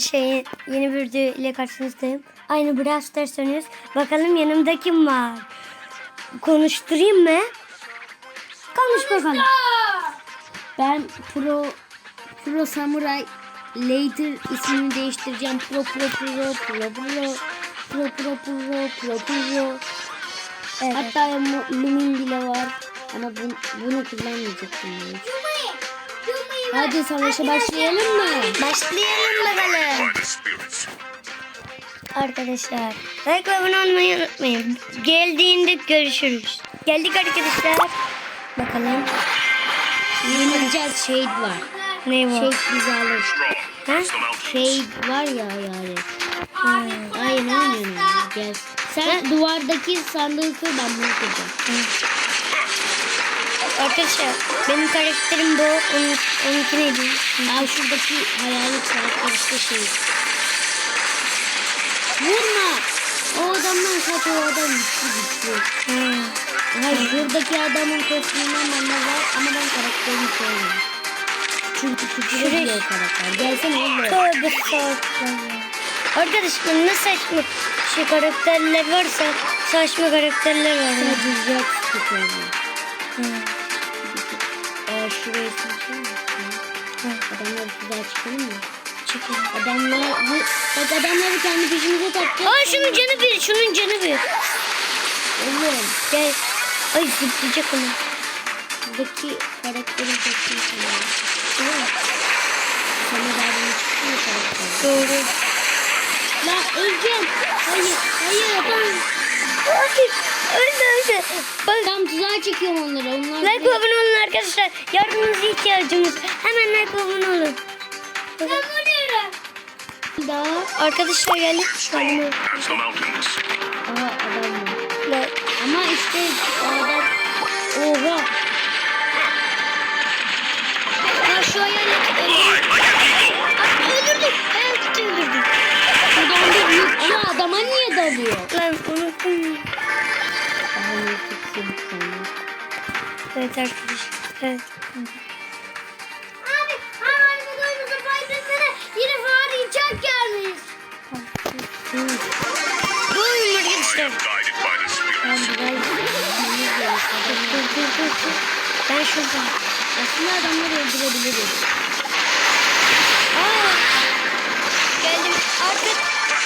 Arkadaşlar yeni, bir video ile karşınızdayım. Aynı Brawl Stars oynuyoruz. Bakalım yanımda kim var? Konuşturayım mı? Konuş bakalım. Ben Pro Pro Samurai Later ismini değiştireceğim. Pro Pro Pro Pro Pro Pro Pro Pro Pro Pro Evet. Hatta Lumin bile var. Ama bu, bunu kullanmayacaktım. ben. Hadi savaşa başlayalım mı? Başlayalım bakalım. Arkadaşlar like ve abone olmayı unutmayın. Geldiğinde görüşürüz. Geldik arkadaşlar. Bakalım Yenileceğiz Shade var. ne var? Shade. Strong. Ha? Shade var ya yani. Hayır oynuyorum. Gel. Sen duvardaki sandığı kır ben bunu kıracağım. Arkadaşlar benim karakterim bu. Onun, onunki neydi? Aa şuradaki hayalet karakter işte şey. Vurma. O adamdan kaç o adam gitti gitti. Ha. Hayır şuradaki adamın kostümünden bende var ama ben karakterimi sevmiyorum. Çünkü küfür ediyor karakter. Gelsene oğlum. Tövbe estağfurullah. Arkadaşlar ne saçma şey karakterler varsa saçma karakterler var. Sadece Jax kötü oluyor. Çıkalım mı? Çekelim. Adamlar bu bak adamları kendi peşimize takacak. Aa şunun canı bir, şunun canı bir. Oğlum Gel. Ay zıplayacak onu. buradaki karakterin kostümü sana. Değil mi? Sana bunu çıkıyor karakter. Doğru. Lan öleceğim. Hayır hayır. Ay, öldü öldü. Bak. Tam tuzağa çekiyorum onları. Onlar Like abone olun arkadaşlar. Yardımınıza ihtiyacımız. Hemen like abone olun. Daha arkadaşlar geldik çıkalım. Aha adam var. Ama işte adam. Oha. Ya şu hayalet öldürdük. Evet öldürdük. Burada onda büyük ama adama niye dalıyor? Lan unuttum. Evet arkadaşlar. Evet. Dur. Ben şuradan. Aslında adamları öldürebiliriz. Aa. Geldim. Artık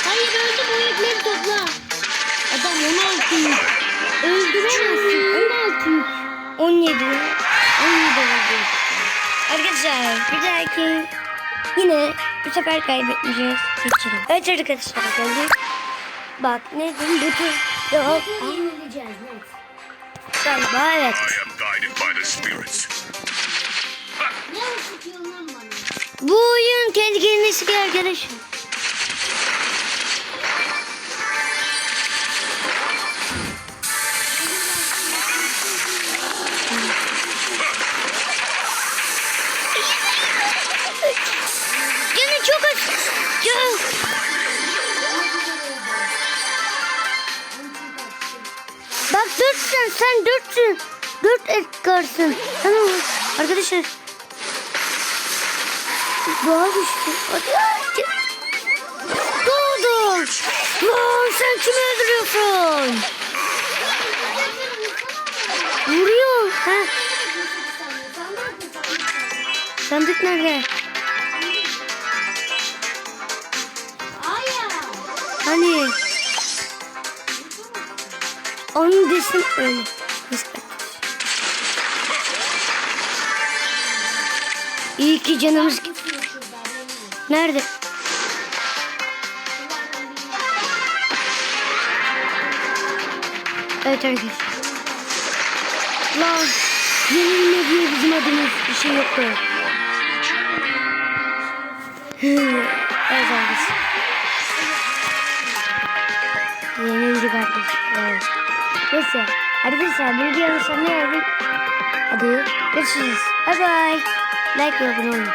Hayır öldü bu yükleri topla. Adam 16 yük. Öldüremezsin. 16 yük. 17. 17 oldu. Arkadaşlar bir dahaki yine bu sefer kaybetmeyeceğiz. Geçelim. Evet arkadaşlar geldik. Bak ne diyeyim bu tür yok. Net. Galiba evet. Bu oyun kendi kendine sıkıyor arkadaşım. Bak dörtsün sen dörtsün. Dört Edgar'sın. Tamam? Arkadaşlar. Doğa düştü. Hadi. hadi. Doğdu. Lan sen kimi öldürüyorsun? Vuruyor. Ha. Sandık nerede? Hani? Onun desin öyle. İyi ki canımız. Nerede? Evet arkadaşlar. Lan yenilme diye bizim adımız bir şey yok böyle. evet arkadaşlar. Yenildik arkadaşlar. Neyse. Arkadaşlar bir videonun sonuna geldik. Hadi görüşürüz. Bye bye. Like ve abone olun.